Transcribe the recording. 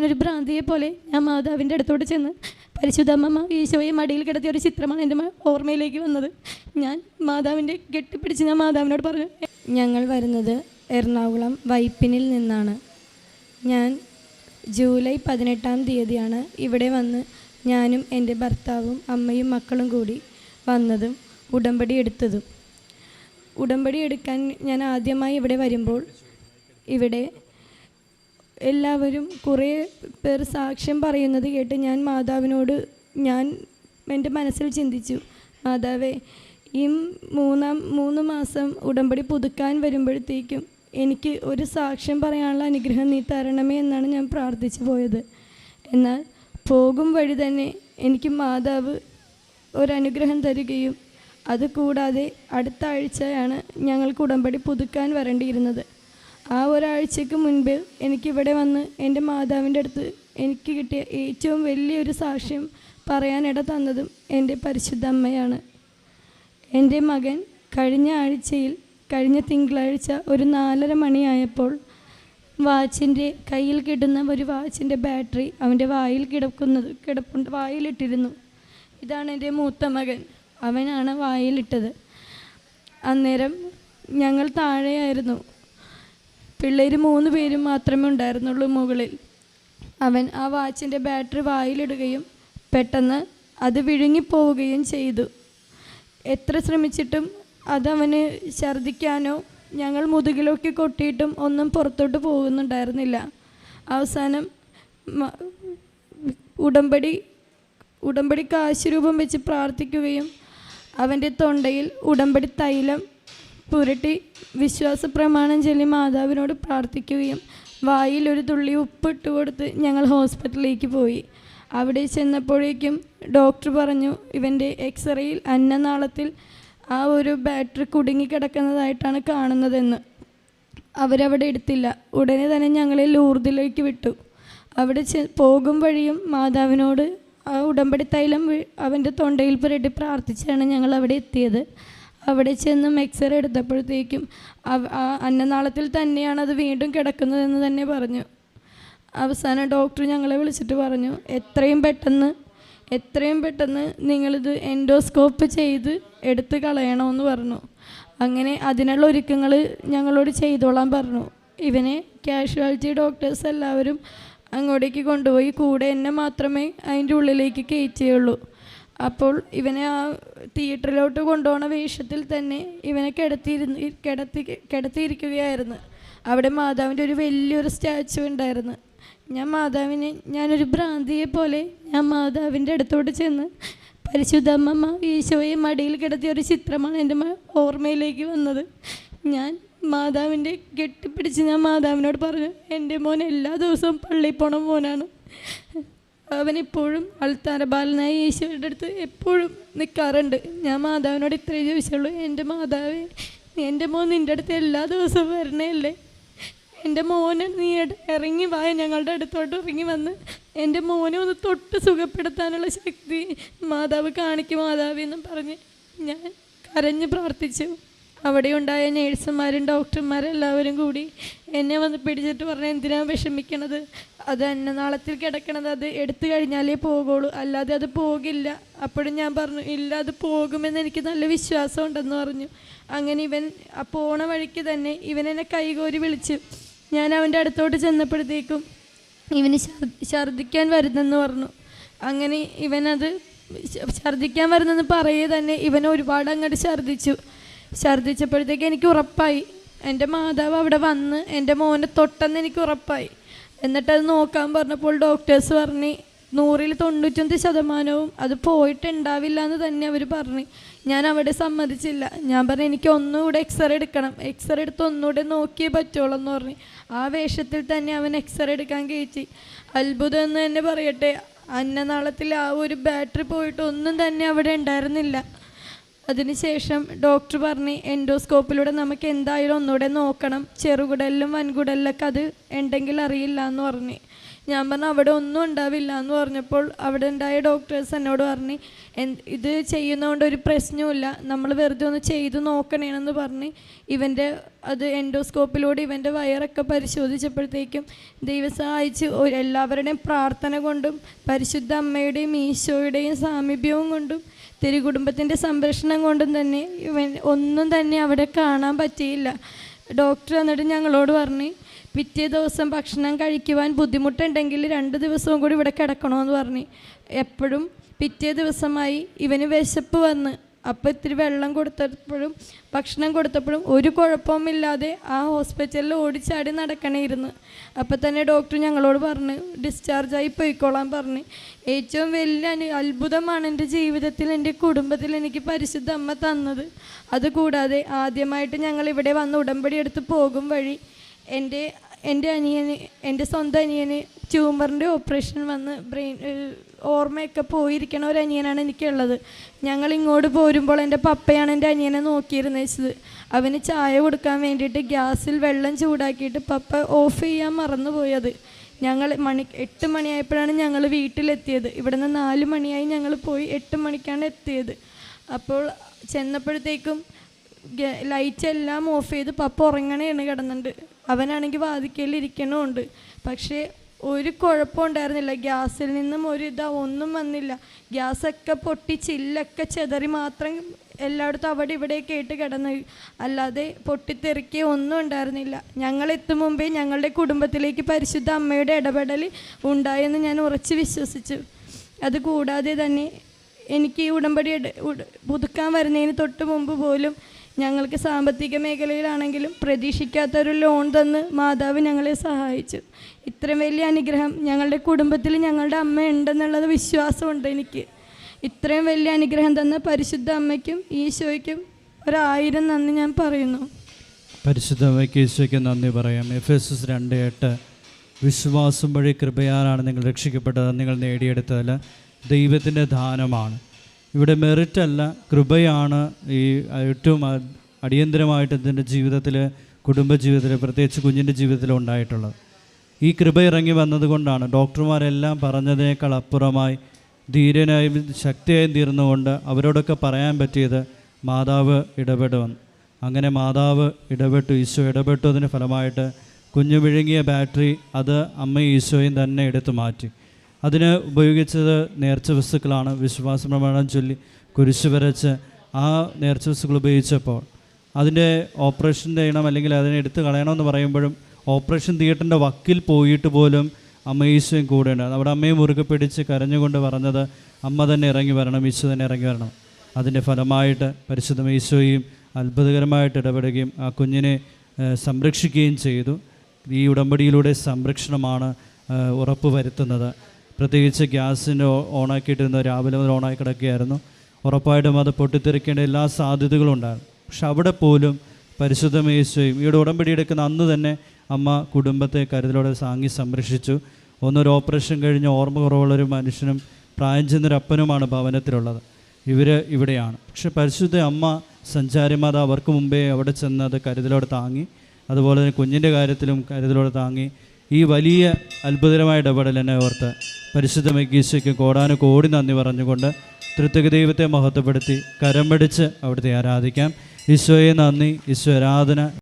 ഞാനൊരു ഭ്രാന്തിയെ പോലെ ഞാൻ മാതാവിന്റെ അടുത്തോട്ട് ചെന്ന് പരിശുദ്ധമ്മ ഈശോയെ മടിയിൽ കിടത്തിയ ഒരു ചിത്രമാണ് എന്റെ ഓർമ്മയിലേക്ക് വന്നത്. ഞാൻ മാതാവിന്റെ കെട്ടിപ്പിടിച്ച് ഞാൻ മാതാവിനോട് പറഞ്ഞു ഞങ്ങൾ വരുന്നത് എറണാകുളം വൈപ്പിനിൽ നിന്നാണ്. ഞാൻ ജൂലൈ പതിനെട്ടാം തീയതിയാണ് ഇവിടെ വന്ന് ഞാനും എന്റെ ഭർത്താവും അമ്മയും മക്കളും കൂടി വന്നതും ഉടമ്പടി എടുത്തതും. ഉടമ്പടി എടുക്കാൻ ഞാൻ ആദ്യമായി ഇവിടെ വരുമ്പോൾ ഇവിടെ എല്ലാവരും കുറേ പേർ സാക്ഷ്യം പറയുന്നത് കേട്ട് ഞാൻ മാതാവിനോട് ഞാൻ എന്റെ മനസ്സിൽ ചിന്തിച്ചു. മാതാവേ ഈ മൂന്നാം മൂന്ന് മാസം ഉടമ്പടി പുതുക്കാൻ വരുമ്പോഴത്തേക്കും എനിക്ക് ഒരു സാക്ഷ്യം പറയാനുള്ള അനുഗ്രഹം നീ തരണമേ എന്നാണ് ഞാൻ പ്രാർത്ഥിച്ചു പോയത്. എന്നാൽ പോകും വഴി തന്നെ എനിക്ക് മാതാവ് ഒരനുഗ്രഹം തരികയും അതുകൂടാതെ അടുത്ത ആഴ്ചയാണ് ഞങ്ങൾക്ക് ഉടമ്പടി പുതുക്കാൻ വരേണ്ടിയിരുന്നത്. ആ ഒരാഴ്ചക്ക് മുൻപ് എനിക്കിവിടെ വന്ന് എന്റെ മാതാവിന്റെ അടുത്ത് എനിക്ക് കിട്ടിയ ഏറ്റവും വലിയൊരു സാക്ഷ്യം പറയാനിട തന്നതും എന്റെ പരിശുദ്ധ അമ്മയാണ്. എന്റെ മകൻ കഴിഞ്ഞ ആഴ്ചയിൽ കഴിഞ്ഞ തിങ്കളാഴ്ച ഒരു നാലര മണിയായപ്പോൾ വാച്ചിന്റെ കയ്യിൽ കിട്ടുന്ന ഒരു വാച്ചിന്റെ ബാറ്ററി അവന്റെ വായിൽ കിടക്കുന്നത് കിടപ്പുണ്ട് വായിലിട്ടിരുന്നു. ഇതാണ് എന്റെ മൂത്ത മകൻ. അവനാണ് വായിലിട്ടത്. അന്നേരം ഞങ്ങൾ താഴെയായിരുന്നു. പിള്ളേർ മൂന്ന് പേരും മാത്രമേ ഉണ്ടായിരുന്നുള്ളൂ മുകളിൽ. അവൻ ആ വാച്ചിന്റെ ബാറ്ററി വായിലിടുകയും പെട്ടെന്ന് അത് വിഴുങ്ങിപ്പോവുകയും ചെയ്തു. എത്ര ശ്രമിച്ചിട്ടും അതവന് ഛർദിക്കാനോ ഞങ്ങൾ മുതുകിലൊക്കെ കൊട്ടിയിട്ടും ഒന്നും പുറത്തോട്ട് പോകുന്നുണ്ടായിരുന്നില്ല. അവസാനം ഉടമ്പടി ഉടമ്പടി ഉടമ്പടി കാശുരൂപം വെച്ച് പ്രാർത്ഥിക്കുകയും അവന്റെ തൊണ്ടയിൽ ഉടമ്പടി തൈലം പുരട്ടി വിശ്വാസ പ്രമാണം ചൊല്ലി മാതാവിനോട് പ്രാർത്ഥിക്കുകയും വായിൽ ഒരു തുള്ളി ഉപ്പിട്ട് കൊടുത്ത് ഞങ്ങൾ ഹോസ്പിറ്റലിലേക്ക് പോയി. അവിടെ ചെന്നപ്പോഴേക്കും ഡോക്ടർ പറഞ്ഞു ഇവന്റെ എക്സ്റേയിൽ അന്നനാളത്തിൽ ആ ഒരു ബാറ്ററി കുടുങ്ങിക്കിടക്കുന്നതായിട്ടാണ് കാണുന്നതെന്ന്. അവരവിടെ എടുത്തില്ല. ഉടനെ തന്നെ ഞങ്ങളെ ലൂർദിലേക്ക് വിട്ടു. അവിടെ ചെ പോകും വഴിയും മാതാവിനോട് ആ ഉടമ്പടി തൈലം അവന്റെ തൊണ്ടയിൽ പുരട്ടി പ്രാർത്ഥിച്ചാണ് ഞങ്ങൾ അവിടെ എത്തിയത്. അവിടെ ചെന്നും എക്സ്റേ എടുത്തപ്പോഴത്തേക്കും അന്നനാളത്തിൽ തന്നെയാണ് അത് വീണ്ടും കിടക്കുന്നതെന്ന് തന്നെ പറഞ്ഞു. അവസാനം ഡോക്ടർ ഞങ്ങളെ വിളിച്ചിട്ട് പറഞ്ഞു എത്രയും പെട്ടെന്ന് എത്രയും പെട്ടെന്ന് നിങ്ങളിത് എൻഡോസ്കോപ്പ് ചെയ്ത് എടുത്ത് കളയണമെന്ന് പറഞ്ഞു. അങ്ങനെ അതിനുള്ള ഒരുക്കങ്ങൾ ഞങ്ങളോട് ചെയ്തോളാൻ പറഞ്ഞു. ഇവനെ കാഷ്വാലിറ്റി ഡോക്ടേഴ്സ് എല്ലാവരും അങ്ങോട്ടേക്ക് കൊണ്ടുപോയി കൂടെ എന്നെ മാത്രമേ അതിന്റെ ഉള്ളിലേക്ക് കയറ്റിയുള്ളൂ. അപ്പോൾ ഇവനെ ആ തിയേറ്ററിലോട്ട് കൊണ്ടുപോണ വേഷത്തിൽ തന്നെ ഇവനെ കിടത്തിയിരുന്ന് കിടത്തി കിടത്തിയിരിക്കുകയായിരുന്നു. അവിടെ മാതാവിന്റെ ഒരു വലിയൊരു സ്റ്റാച്ചു ഉണ്ടായിരുന്നു. ഞാൻ മാതാവിനെ ഞാനൊരു ഭ്രാന്തിയെ പോലെ ഞാൻ മാതാവിന്റെ അടുത്തോട്ട് ചെന്ന് പരിശുദ്ധമ്മ ഈശോയെ മടിയിൽ കിടത്തിയ ഒരു ചിത്രമാണ് എന്റെ ഓർമ്മയിലേക്ക് വന്നത്. ഞാൻ മാതാവിന്റെ കെട്ടിപ്പിടിച്ച് ഞാൻ മാതാവിനോട് പറഞ്ഞു എന്റെ മോൻ എല്ലാ ദിവസവും പള്ളിയിൽ പോണ മോനാണ്. അവനെപ്പോഴും അൾത്താര ബാലനായ യേശുവിന്റെ അടുത്ത് എപ്പോഴും നിൽക്കാറുണ്ട് ഞാൻ മാതാവിനോട് ഇത്രയേ ചോദിച്ചുള്ളൂ എന്റെ മാതാവേ എന്റെ മോൻ നിന്റെ അടുത്ത് എല്ലാ ദിവസവും വരണേയല്ലേ? എന്റെ മോനെ നീ ഇറങ്ങി വാ ഞങ്ങളുടെ അടുത്തോട്ട് ഇറങ്ങി വന്ന് എന്റെ മോനെ ഒന്ന് തൊട്ട് സുഖപ്പെടുത്താനുള്ള ശക്തി മാതാവ് കാണിക്കും മാതാവ് എന്നും പറഞ്ഞ് ഞാൻ കരഞ്ഞ് പ്രാർത്ഥിച്ചു. അവിടെ ഉണ്ടായ നേഴ്സുമാരും ഡോക്ടർമാരും എല്ലാവരും കൂടി എന്നെ വന്ന് പിടിച്ചിട്ട് പറഞ്ഞു എന്തിനാണ് വിഷമിക്കണത്? അത് അന്നനാളത്തിൽ കിടക്കണത് അത് എടുത്തു കഴിഞ്ഞാലേ പോകുള്ളൂ അല്ലാതെ അത് പോകില്ല. അപ്പോഴും ഞാൻ പറഞ്ഞു ഇല്ല അത് പോകുമെന്ന് എനിക്ക് നല്ല വിശ്വാസം ഉണ്ടെന്ന് പറഞ്ഞു. അങ്ങനെ ഇവൻ പോണ വഴിക്ക് തന്നെ ഇവൻ എന്നെ കൈകോരി വിളിച്ചു. ഞാൻ അവന്റെ അടുത്തോട്ട് ചെന്നപ്പോഴത്തേക്കും ഇവന് ഛർ- ഛർദ്ദിക്കാൻ വരുന്നെന്ന് പറഞ്ഞു. അങ്ങനെ ഇവനത് ഛർദ്ദിക്കാൻ വരുന്നെന്ന് പറയേ തന്നെ ഇവൻ ഒരുപാട് അങ്ങോട്ട് ഛർദ്ദിച്ചു. ഛർദ്ദിച്ചപ്പോഴത്തേക്ക് എനിക്ക് ഉറപ്പായി. എന്റെ മാതാവ് അവിടെ വന്ന് എന്റെ മോനെ തൊട്ടെന്ന് എനിക്ക് ഉറപ്പായി. എന്നിട്ടത് നോക്കാൻ പറഞ്ഞപ്പോൾ ഡോക്ടേഴ്സ് പറഞ്ഞ് നൂറിൽ തൊണ്ണൂറ്റൊന്ന് ശതമാനവും അത് പോയിട്ടുണ്ടാവില്ല എന്ന് തന്നെ അവർ പറഞ്ഞു. ഞാൻ അവിടെ സമ്മതിച്ചില്ല. ഞാൻ പറഞ്ഞു എനിക്ക് ഒന്നുകൂടെ എക്സ്റേ എടുക്കണം. എക്സ്റേ എടുത്ത് ഒന്നുകൂടെ നോക്കിയേ പറ്റുള്ളൂ എന്ന് പറഞ്ഞു. ആ വേഷത്തിൽ തന്നെ അവൻ എക്സ്റേ എടുക്കാൻ കയറ്റി. അത്ഭുതം എന്ന് തന്നെ പറയട്ടെ. അന്നനാളത്തിൽ ആ ഒരു ബാറ്ററി പോയിട്ട് ഒന്നും തന്നെ അവിടെ ഉണ്ടായിരുന്നില്ല. അതിനുശേഷം ഡോക്ടർ പറഞ്ഞ് എൻഡോസ്കോപ്പിലൂടെ നമുക്ക് എന്തായാലും ഒന്നുകൂടെ നോക്കണം. ചെറുകുടലിലും വൻകുടലിലൊക്കെ അത് ഉണ്ടെങ്കിൽ അറിയില്ല എന്ന് പറഞ്ഞു. ഞാൻ പറഞ്ഞു അവിടെ ഒന്നും ഉണ്ടാവില്ല എന്ന് പറഞ്ഞപ്പോൾ അവിടെ ഉണ്ടായ ഡോക്ടേഴ്സ് എന്നോട് പറഞ്ഞു "എന്ത് ഇത് ചെയ്യുന്നതുകൊണ്ട് ഒരു പ്രശ്നവുമില്ല. നമ്മൾ വെറുതെ ഒന്ന് ചെയ്ത് നോക്കണേണെന്ന് പറഞ്ഞ് ഇവന്റെ അത് എൻഡോസ്കോപ്പിലൂടെ ഇവന്റെ വയറൊക്കെ പരിശോധിച്ചപ്പോഴത്തേക്കും ദൈവം സഹായിച്ച് എല്ലാവരുടെയും പ്രാർത്ഥന കൊണ്ടും പരിശുദ്ധ അമ്മയുടെയും ഈശോയുടെയും സാമീപ്യവും കൊണ്ടും തിരുകുടുംബത്തിന്റെ സംരക്ഷണം കൊണ്ടും തന്നെ ഇവൻ ഒന്നും തന്നെ അവിടെ കാണാൻ പറ്റിയില്ല. ഡോക്ടർ എന്നിട്ട് ഞങ്ങളോട് പറഞ്ഞ് പിറ്റേ ദിവസം ഭക്ഷണം കഴിക്കുവാൻ ബുദ്ധിമുട്ടുണ്ടെങ്കിൽ രണ്ട് ദിവസവും കൂടി ഇവിടെ കിടക്കണമെന്ന് പറഞ്ഞ്. എപ്പോഴും പിറ്റേ ദിവസമായി ഇവന് വിശപ്പ് വന്ന് അപ്പോൾ ഇത്തിരി വെള്ളം കൊടുത്തപ്പോഴും ഭക്ഷണം കൊടുത്തപ്പോഴും ഒരു കുഴപ്പമില്ലാതെ ആ ഹോസ്പിറ്റലിൽ ഓടിച്ചാടി നടക്കണേയിരുന്നു. അപ്പോൾ തന്നെ ഡോക്ടർ ഞങ്ങളോട് പറഞ്ഞ് ഡിസ്ചാർജായി പോയിക്കോളാൻ പറഞ്ഞ്. ഏറ്റവും വലിയ അനു അത്ഭുതമാണ് എന്റെ ജീവിതത്തിൽ എന്റെ കുടുംബത്തിൽ എനിക്ക് പരിശുദ്ധ അമ്മ തന്നത്. അതുകൂടാതെ ആദ്യമായിട്ട് ഞങ്ങൾ ഇവിടെ വന്ന് ഉടമ്പടി എടുത്ത് പോകും വഴി എന്റെ എന്റെ അനിയന് എന്റെ സ്വന്തം അനിയന് ട്യൂമറിന്റെ ഓപ്പറേഷൻ വന്ന് ബ്രെയിൻ ഓർമ്മയൊക്കെ പോയിരിക്കണ ഒരു അനിയനാണ് എനിക്കുള്ളത്. ഞങ്ങൾ ഇങ്ങോട്ട് പോരുമ്പോൾ എന്റെ പപ്പയാണ് എന്റെ അനിയനെ നോക്കിയിരുന്നത് അവന് ചായ കൊടുക്കാൻ വേണ്ടിയിട്ട് ഗ്യാസിൽ വെള്ളം ചൂടാക്കിയിട്ട് പപ്പ ഓഫ് ചെയ്യാൻ മറന്നുപോയത്. ഞങ്ങൾ മണി എട്ട് മണിയായപ്പോഴാണ് ഞങ്ങൾ വീട്ടിലെത്തിയത്. ഇവിടെ നിന്ന് നാല് മണിയായി ഞങ്ങൾ പോയി എട്ട് മണിക്കാണ് എത്തിയത്. അപ്പോൾ ചെന്നപ്പോഴത്തേക്കും ലൈറ്റ് എല്ലാം ഓഫ് ചെയ്ത് പപ്പ ഉറങ്ങണേണ് കിടന്നുണ്ട്. അവനാണെങ്കിൽ വാതിക്കലിരിക്കണമുണ്ട് പക്ഷേ ഒരു കുഴപ്പം ഉണ്ടായിരുന്നില്ല. ഗ്യാസിൽ നിന്നും ഒരു ഇതാ ഒന്നും വന്നില്ല. ഗ്യാസൊക്കെ പൊട്ടി ചില്ലൊക്കെ ചെതറി മാത്രം എല്ലായിടത്തും അവിടെ ഇവിടെയൊക്കെ ആയിട്ട് കിടന്ന്. അല്ലാതെ പൊട്ടിത്തെറിക്കുകയോ ഒന്നും ഉണ്ടായിരുന്നില്ല. ഞങ്ങൾ എത്തും മുമ്പേ ഞങ്ങളുടെ കുടുംബത്തിലേക്ക് പരിശുദ്ധ അമ്മയുടെ ഇടപെടൽ ഉണ്ടായെന്ന് ഞാൻ ഉറച്ച് വിശ്വസിച്ചു. അതുകൂടാതെ തന്നെ എനിക്ക് ഈ ഉടമ്പടി പുതുക്കാൻ വരുന്നതിന് തൊട്ട് മുമ്പ് പോലും ഞങ്ങൾക്ക് സാമ്പത്തിക മേഖലയിലാണെങ്കിലും പ്രതീക്ഷിക്കാത്തൊരു ലോൺ തന്ന് മാതാവ് ഞങ്ങളെ സഹായിച്ചു. ഇത്രയും വലിയ അനുഗ്രഹം ഞങ്ങളുടെ കുടുംബത്തിൽ ഞങ്ങളുടെ അമ്മ ഉണ്ടെന്നുള്ളത് വിശ്വാസമുണ്ട് എനിക്ക്. ഇത്രയും വലിയ അനുഗ്രഹം തന്ന പരിശുദ്ധ അമ്മയ്ക്കും ഈശോയ്ക്കും ഒരായിരം നന്ദി ഞാൻ പറയുന്നു. പരിശുദ്ധ അമ്മയ്ക്ക് ഈശോയ്ക്ക് നന്ദി പറയാം. എഫ് എസ് എസ് രണ്ട് എട്ട്. വിശ്വാസം വഴി കൃപയാലാണ് നിങ്ങൾ രക്ഷിക്കപ്പെട്ടത്. നിങ്ങൾ നേടിയെടുത്തതല്ല. ദൈവത്തിന്റെ ദാനമാണ്. ഇവിടെ മെറിറ്റ് അല്ല കൃപയാണ് ഈ ഏറ്റവും അടിയന്തരമായിട്ട് ഇതിന്റെ ജീവിതത്തിൽ കുടുംബജീവിതത്തിൽ പ്രത്യേകിച്ച് കുഞ്ഞിന്റെ ജീവിതത്തിൽ ഉണ്ടായിട്ടുള്ളത്. ഈ കൃപ ഇറങ്ങി വന്നതുകൊണ്ടാണ് ഡോക്ടർമാരെല്ലാം പറഞ്ഞതിനേക്കാൾ അപ്പുറമായി ധീരനായും ശക്തിയായും തീർന്നുകൊണ്ട് അവരോടൊക്കെ പറയാൻ പറ്റിയത് മാതാവ് ഇടപെടുമെന്ന് അങ്ങനെ മാതാവ് ഇടപെട്ടു ഈശോ ഇടപെട്ടു. അതിന് ഫലമായിട്ട് കുഞ്ഞു വിഴുങ്ങിയ ബാറ്ററി അത് അമ്മയും ഈശോയും തന്നെ എടുത്തു മാറ്റി. അതിന് ഉപയോഗിച്ചത് നേർച്ച വസ്തുക്കളാണ്. വിശ്വാസ പ്രമാണം ചൊല്ലി കുരിശ് വരച്ച് ആ നേർച്ച വസ്തുക്കൾ ഉപയോഗിച്ചപ്പോൾ അതിന്റെ ഓപ്പറേഷൻ ചെയ്യണം അല്ലെങ്കിൽ അതിനെ എടുത്ത് കളയണമെന്ന് പറയുമ്പോഴും ഓപ്പറേഷൻ തിയേറ്ററിന്റെ വക്കിൽ പോയിട്ട് പോലും അമ്മ കൂടെ കൂടെയുണ്ട് അവിടെ അമ്മയും മുറുകെ പിടിച്ച് കരഞ്ഞുകൊണ്ട് പറഞ്ഞത് അമ്മ തന്നെ ഇറങ്ങി വരണം ഈശോ തന്നെ ഇറങ്ങി വരണം. അതിന്റെ ഫലമായിട്ട് പരിശുദ്ധ ഈശോയും അത്ഭുതകരമായിട്ട് ഇടപെടുകയും ആ കുഞ്ഞിനെ സംരക്ഷിക്കുകയും ചെയ്തു. ഈ ഉടമ്പടിയിലൂടെ സംരക്ഷണമാണ് ഉറപ്പ് വരുത്തുന്നത് പ്രത്യേകിച്ച് ഗ്യാസിന്റെ ഓണാക്കിയിട്ടിരുന്ന രാവിലെ മുതൽ ഓണാക്കി കിടക്കുകയായിരുന്നു. ഉറപ്പായിട്ടും അത് പൊട്ടിത്തെറിക്കേണ്ട എല്ലാ സാധ്യതകളും ഉണ്ടായിരുന്നു പക്ഷെ അവിടെ പോലും പരിശുദ്ധ മേശയും ഈയുടെ ഉടമ്പടി എടുക്കുന്ന അന്ന് തന്നെ അമ്മ കുടുംബത്തെ കരുതലോടെ സാങ്ങി സംരക്ഷിച്ചു. ഒന്നൊരു ഓപ്പറേഷൻ കഴിഞ്ഞ് ഓർമ്മ കുറവുള്ളൊരു മനുഷ്യനും പ്രായം ചെന്നൊരപ്പനുമാണ് ഭവനത്തിലുള്ളത്. ഇവർ ഇവിടെയാണ്. പക്ഷെ പരിശുദ്ധ അമ്മ സഞ്ചാരിമാത അവർക്ക് മുമ്പേ അവിടെ ചെന്ന് അത് കരുതലോടെ താങ്ങി. അതുപോലെ തന്നെ കുഞ്ഞിന്റെ കാര്യത്തിലും കരുതലോടെ താങ്ങി. ഈ വലിയ അത്ഭുതകരമായ ഇടപെടൽ എന്നെ ഓർത്ത് പരിശുദ്ധ മെഗീശയ്ക്ക് കോടാനു കോടി നന്ദി പറഞ്ഞുകൊണ്ട് തൃത്വക ദൈവത്തെ മഹത്വപ്പെടുത്തി കരം പിടിച്ച് അവിടുത്തെ ആരാധിക്കാം. ഈശോയെ നന്ദി ഈശോ ആരാധന.